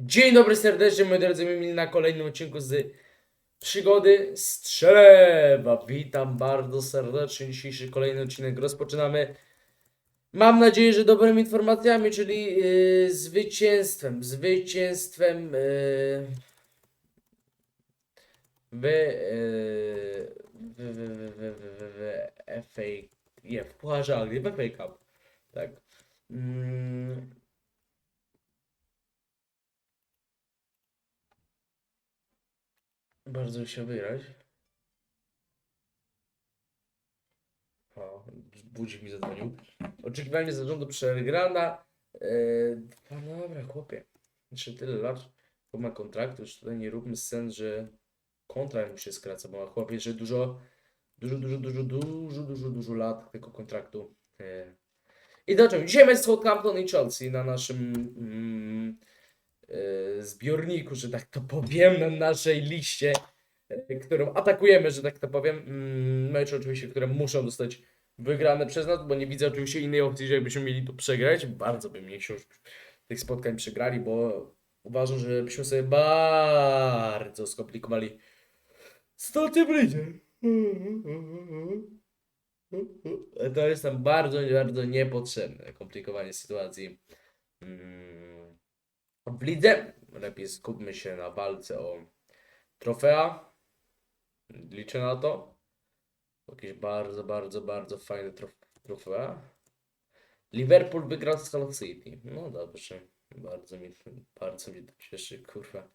Dzień dobry serdecznie, moi drodzy, my mili na kolejnym odcinku z Przygody Strzeleba. Witam bardzo serdecznie. Dzisiejszy kolejny odcinek rozpoczynamy. Mam nadzieję, że dobrymi informacjami, czyli yy, zwycięstwem. Zwycięstwem yy, w, yy, w, w, w, w, w, w FA, nie, w Pucharze Anglii, w FA Cup. Tak. Mm, Bardzo się wygrać. O, budzik mi zadzwonił. Oczekiwanie zarządu przegrana. Yy, no dobra, chłopie. Jeszcze tyle lat, bo ma kontrakt, już tutaj nie róbmy scen, że kontrakt mu się skraca, bo ma chłopie, że dużo, dużo, dużo, dużo, dużo, dużo, dużo lat tego kontraktu. Yy. I zacząłem. Dzisiaj mecz Southampton i Chelsea na naszym mm, e, zbiorniku, że tak to powiem, na naszej liście, e, którą atakujemy, że tak to powiem. Mm, Mecze oczywiście, które muszą zostać wygrane przez nas, bo nie widzę oczywiście innej opcji, żebyśmy mieli tu przegrać. Bardzo bym nie chciał, tych spotkań przegrali, bo uważam, że byśmy sobie bardzo skomplikowali sytuację w lidze. To jest nam bardzo, bardzo niepotrzebne komplikowanie sytuacji. Mm, W lidze lepiej skupmy się na walce o trofea. Liczę na to. Jakieś bardzo, bardzo, bardzo fajne trof- trofea. Liverpool wygrał z Hull City. No dobrze. Bardzo mi, bardzo mnie to cieszy, kurwa.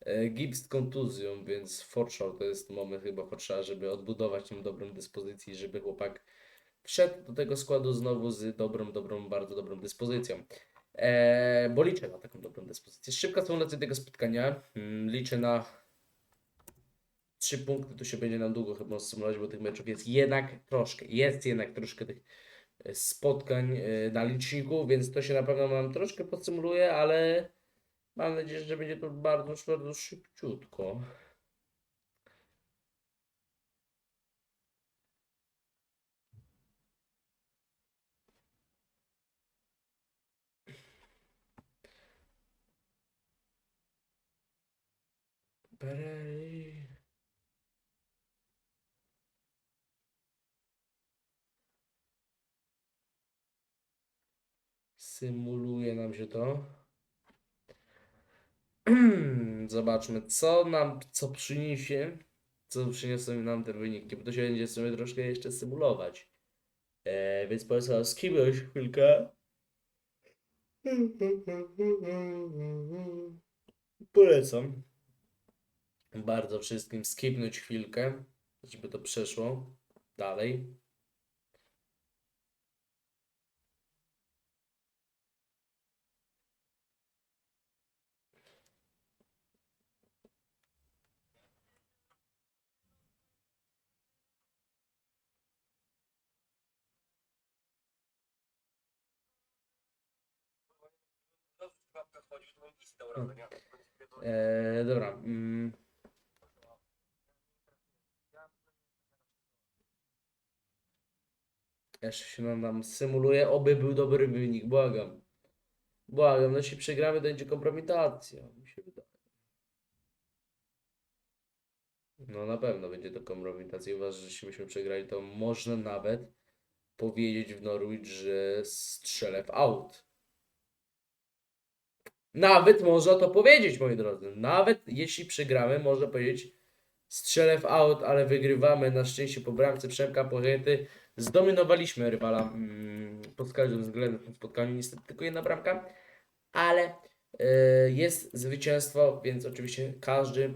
E, Gibbs z kontuzją, więc Forshaw to jest moment chyba potrzeba, żeby odbudować tą dobrą dyspozycję, żeby chłopak wszedł do tego składu znowu z dobrą, dobrą, bardzo dobrą dyspozycją. E, bo liczę na taką dobrą dyspozycję. Szybka symulacja tego spotkania. Mm, liczę na trzy punkty. Tu się będzie nam długo chyba symulować, bo tych meczów jest jednak troszkę. Jest jednak troszkę tych e, spotkań e, na liczniku, więc to się na pewno nam troszkę podsymuluje, ale mam nadzieję, że będzie to bardzo, bardzo szybciutko. Perej. Symuluje nam się to. Zobaczmy, co nam, co przyniesie, co przyniosą nam te wyniki, bo to się będzie sobie troszkę jeszcze symulować. Więc polecam skipnąć chwilkę. Polecam bardzo wszystkim skipnąć chwilkę, żeby to przeszło dalej. Eee, dobra. Mm. Jeszcze się nam, symuluje, oby był dobry wynik, błagam. Błagam, no jeśli przegramy, to będzie kompromitacja, mi się wydaje. No na pewno będzie to kompromitacja. Uważam, że jeśli byśmy przegrali, to można nawet powiedzieć w Norwich, że strzelę w out. Nawet można to powiedzieć, moi drodzy. Nawet jeśli przegramy, można powiedzieć strzelę w out, ale wygrywamy na szczęście po bramce Przemka Pochety. Zdominowaliśmy rywala mm, pod każdym względem w tym spotkaniu. Niestety tylko jedna bramka, ale e, jest zwycięstwo, więc oczywiście każdy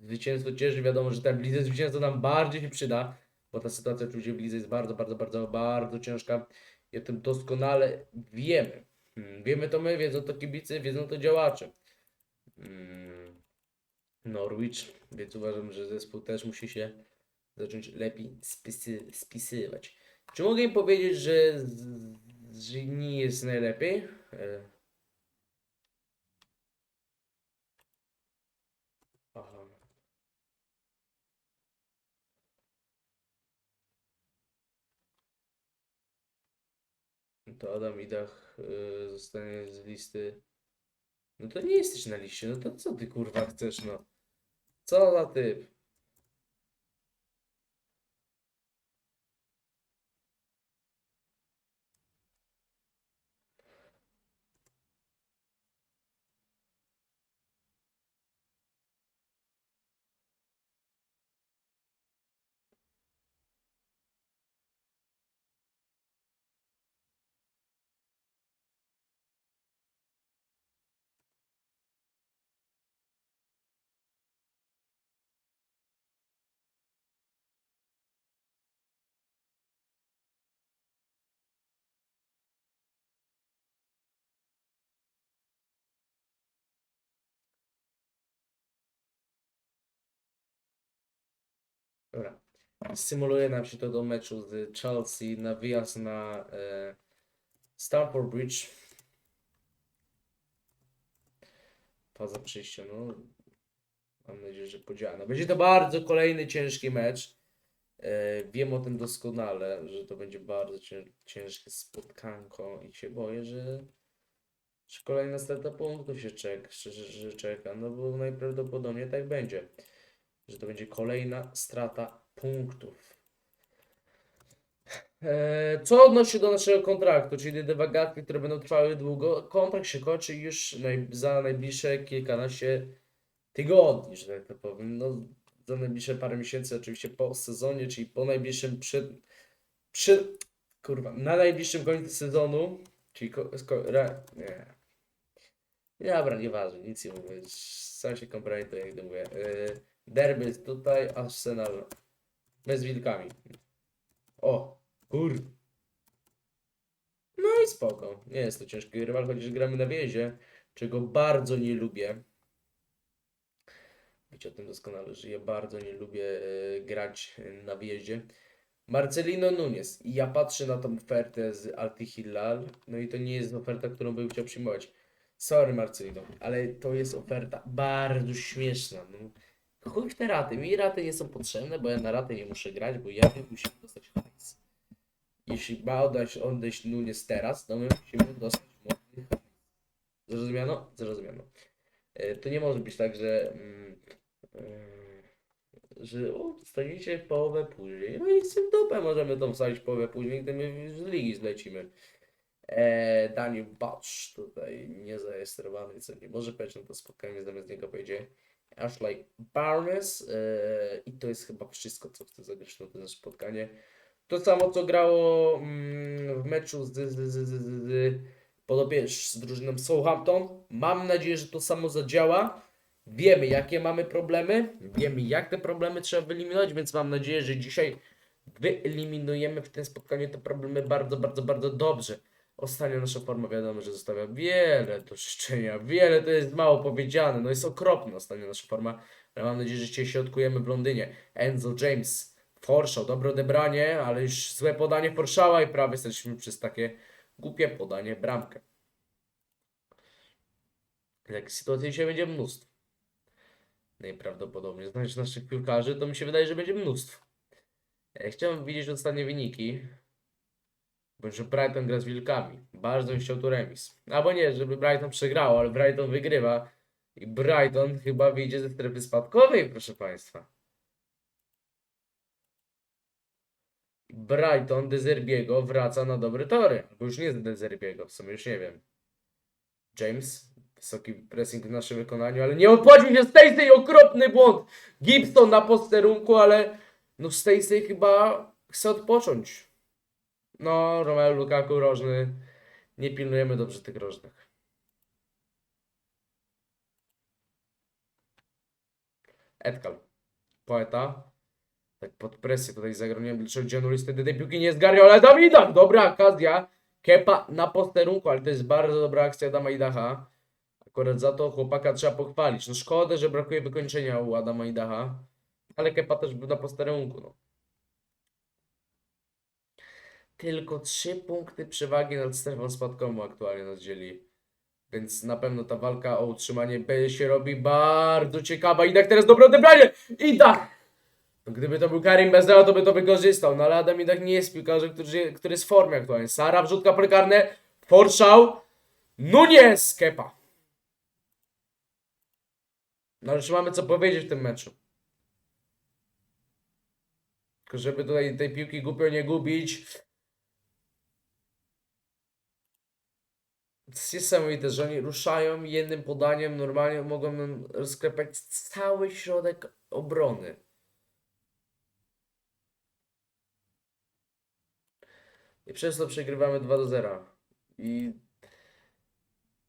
zwycięstwo cieszy. Wiadomo, że ten lidze zwycięstwo nam bardziej się przyda, bo ta sytuacja oczywiście w lidze jest bardzo, bardzo, bardzo, bardzo ciężka. I o tym doskonale wiemy. Mm, Wiemy to my, wiedzą to kibice, wiedzą to działacze. Mm, Norwich, więc uważam, że zespół też musi się zacząć lepiej spisy, spisywać. Czy mogę im powiedzieć, że, że nie jest najlepiej? E. Aha. To Adam Idach y, zostanie z listy No to nie jesteś na liście, no to co ty kurwa chcesz, no? Co za typ? Dobra. Symuluję nam się to do meczu z Chelsea na wyjazd na e, Stamford Bridge. Faza przyjścia, no. Mam nadzieję, że podziała. No, będzie to bardzo kolejny ciężki mecz. E, wiem o tym doskonale, że to będzie bardzo cię, ciężkie spotkanko i się boję, że, kolejna strata punktów się czeka, że, że, że czeka, no bo najprawdopodobniej tak będzie że to będzie kolejna strata punktów. Eee, Co odnosi się do naszego kontraktu, czyli dywagaty, które będą trwały długo, kontrakt się kończy już za najbliższe kilkanaście tygodni, że tak to powiem. No, za najbliższe parę miesięcy, oczywiście po sezonie, czyli po najbliższym przed, przy, kurwa, na najbliższym końcu sezonu, czyli ko, sko, re, nie. Dobra, nieważne, nic nie mówię, sam się kompromituję, to mówię. Eee, Derby jest tutaj, Arsenal. Z wilkami. O, kur. No i spoko. Nie jest to ciężki rywal, chociaż gramy na wiezie, czego bardzo nie lubię. Wiecie o tym doskonale, że ja bardzo nie lubię e, grać na wjeździe. Marcelino Nunes. Ja patrzę na tą ofertę z Alti Hilal. No i to nie jest oferta, którą bym chciał przyjmować. Sorry Marcelino, ale to jest oferta bardzo śmieszna. No. Chuj w te raty. Mi raty nie są potrzebne, bo ja na raty nie muszę grać, bo ja musimy dostać hajs. Jeśli ma odejść, odejść Nunes teraz, to my musimy dostać mocny hajs. Zrozumiano? Zrozumiano. E, To nie może być tak, że mm, e, że o, dostaniecie połowę później. No i tym dupę możemy tą wsadzić połowę później, gdy my z ligi zlecimy. E, Daniel Bacz tutaj niezarejestrowany, co nie może powiedzieć, no to spotkanie zamiast niego pojedzie Ashley Barnes e, i to jest chyba wszystko, co chcę zagrać na to spotkanie. To samo, co grało mm, w meczu z, z, z, z, z, podopiecz z drużyną Southampton. Mam nadzieję, że to samo zadziała. Wiemy, jakie mamy problemy, wiemy, jak te problemy trzeba wyeliminować, więc mam nadzieję, że dzisiaj wyeliminujemy w tym spotkaniu te problemy bardzo, bardzo, bardzo dobrze. Ostatnio nasza forma wiadomo, że zostawia wiele do życzenia, wiele to jest mało powiedziane, no jest okropna ostatnio nasza forma, ale mam nadzieję, że dzisiaj środkujemy w Londynie. Enzo James, Forshaw, dobre odebranie, ale już złe podanie Forszała i prawie jesteśmy przez takie głupie podanie bramkę. Jak sytuacji dzisiaj będzie mnóstwo. Najprawdopodobniej znając naszych piłkarzy, to mi się wydaje, że będzie mnóstwo. Ja chciałem widzieć ostatnie wyniki. Bo że Brighton gra z Wilkami. Bardzo chciał tu remis. Albo nie, żeby Brighton przegrał, ale Brighton wygrywa. I Brighton chyba wyjdzie ze strefy spadkowej, proszę Państwa. Brighton Dezerbiego wraca na dobre tory. Albo już nie z Dezerbiego, w sumie już nie wiem. James, wysoki pressing w naszym wykonaniu, ale nie opłacił się Stacey, okropny błąd. Gibson na posterunku, ale no Stacey chyba chce odpocząć. No, Romelu Lukaku rożny. Nie pilnujemy dobrze tych rożnych. Edkal. Poeta. Tak pod presję tutaj zagraniłem, dlaczego Gianluis wtedy tej piłki nie zgarniał, ale Dawida! Dobra okazja. Kepa na posterunku, ale to jest bardzo dobra akcja Adama Idaha. Akurat za to chłopaka trzeba pochwalić. No szkoda, że brakuje wykończenia u Adama Idaha. Ale Kepa też był na posterunku, no. Tylko 3 punkty przewagi nad strefą spadkową aktualnie nas dzieli. Więc na pewno ta walka o utrzymanie B się robi bardzo ciekawa. Idak teraz dobre odebranie! Idak! No, gdyby to był Karim Benzema, to by to wykorzystał. No ale Adam Idak nie jest piłkarzem, który, który jest w formie aktualnie. Sara, wrzutka prekarne, Forszał, Nunes, Kepa. No czy mamy co powiedzieć w tym meczu? Tylko żeby tutaj tej piłki głupio nie gubić. Jest niesamowite, że oni ruszają jednym podaniem, normalnie mogą nam rozklepać cały środek obrony. I przez to przegrywamy 2 do 0. I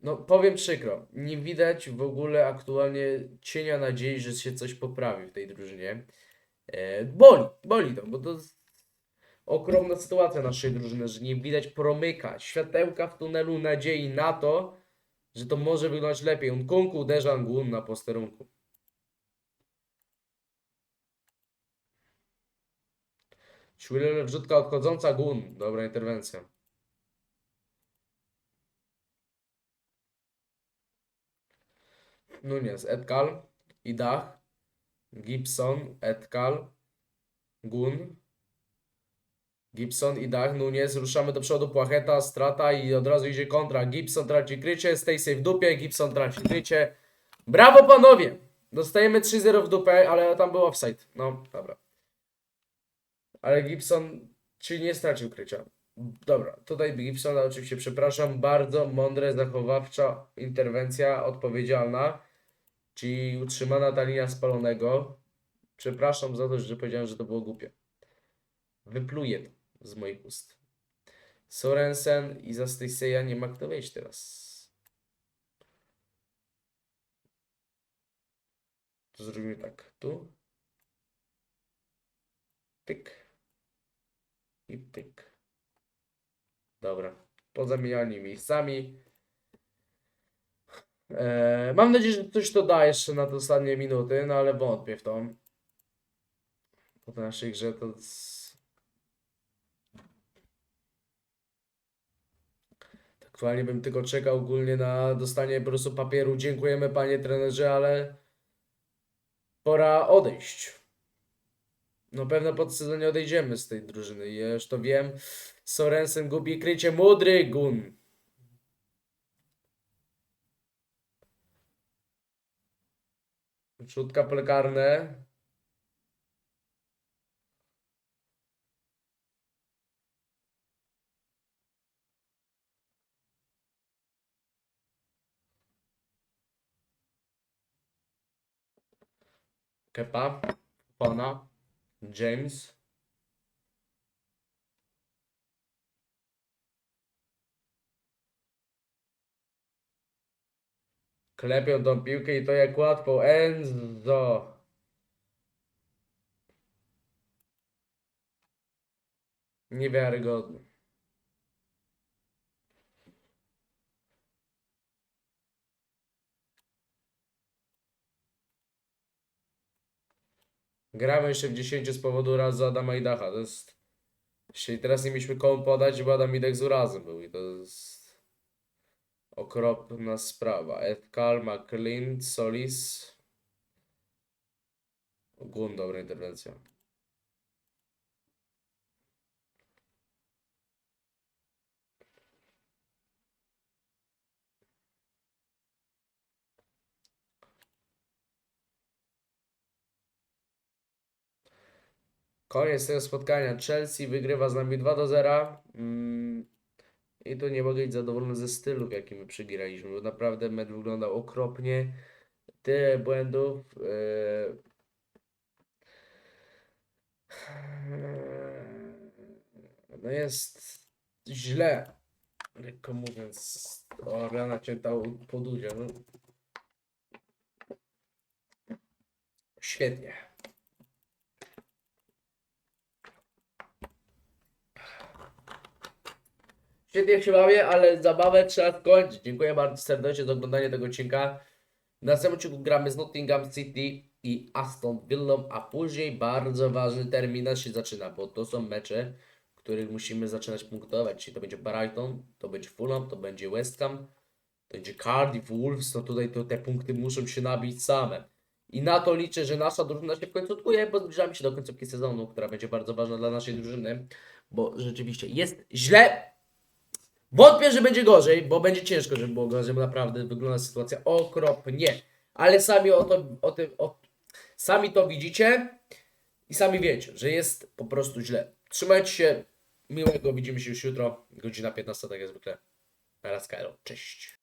no powiem przykro, nie widać w ogóle aktualnie cienia nadziei, że się coś poprawi w tej drużynie. E, boli, boli to, bo to okropna sytuacja naszej drużyny, że nie widać promyka, światełka w tunelu nadziei na to, że to może wyglądać lepiej. Nkunku uderza Ngun na posterunku. Chwilę wrzutka odchodząca Gun. Dobra interwencja. Nunes, Edkal, Idach, Gibson, Edkal, Gun, Gibson, Idach, Nunes, ruszamy do przodu, Płacheta, strata i od razu idzie kontra. Gibson traci krycie, Stacey w dupie, Gibson traci krycie. Brawo panowie! Dostajemy 3-0 w dupę, ale tam był offside. No, dobra. Ale Gibson, czyli nie stracił krycia. Dobra, tutaj Gibson, oczywiście przepraszam, bardzo mądre, zachowawcza interwencja, odpowiedzialna, czyli utrzymana ta linia spalonego. Przepraszam za to, że powiedziałem, że to było głupie. Wypluję to z moich ust. Sorensen i za Stacey'a nie ma kto wejść teraz. To zrobimy tak, tu. Pyk. I pyk. Dobra. Pozamieniani miejscami. Eee, mam nadzieję, że coś to da jeszcze na te ostatnie minuty, no ale wątpię w to. Po naszej grze to... z- Aktualnie bym tylko czekał ogólnie na dostanie po prostu papieru. Dziękujemy panie trenerze, ale pora odejść. No pewno pod sezonie odejdziemy z tej drużyny. Ja już to wiem. Sorensen gubi krycie. Mudry gun. Rzutka pole Kepa. Pana. James. Klepią tą piłkę i to jak łatwo. Enzo. Niewiarygodne. Gramy jeszcze w 10 z powodu razu Adama Idacha. To jest. Jeśli teraz nie mieliśmy komu podać, bo Adam Idach z urazem był i to jest okropna sprawa. Edkal, McLean, Solis. Gun, dobra interwencja. Koniec tego spotkania. Chelsea wygrywa z nami 2 do 0. Mm, I tu nie mogę być zadowolony ze stylu, w jakim my przegraliśmy, bo naprawdę mecz wyglądał okropnie. Tyle błędów. e, No jest źle. Lekko mówiąc, Orlana cięta podudzie. No. Świetnie. Świetnie się bawię, ale zabawę trzeba skończyć. Dziękuję bardzo serdecznie za oglądanie tego odcinka. W następnym odcinku gramy z Nottingham City i Aston Villą, a później bardzo ważny terminarz się zaczyna, bo to są mecze, w których musimy zaczynać punktować. Czyli to będzie Brighton, to będzie Fulham, to będzie West Ham, to będzie Cardiff, Wolves, no tutaj to te punkty muszą się nabić same. I na to liczę, że nasza drużyna się w końcu odkuje, bo zbliżamy się do końcówki sezonu, która będzie bardzo ważna dla naszej drużyny, bo rzeczywiście jest źle, Wątpię, że będzie gorzej, bo będzie ciężko, żeby było gorzej, bo naprawdę wygląda sytuacja okropnie. ale sami o to, o tym, o, sami to widzicie i sami wiecie, że jest po prostu źle. Trzymajcie się, miłego, widzimy się już jutro, godzina 15, tak jak zwykle. Na raz. Cześć.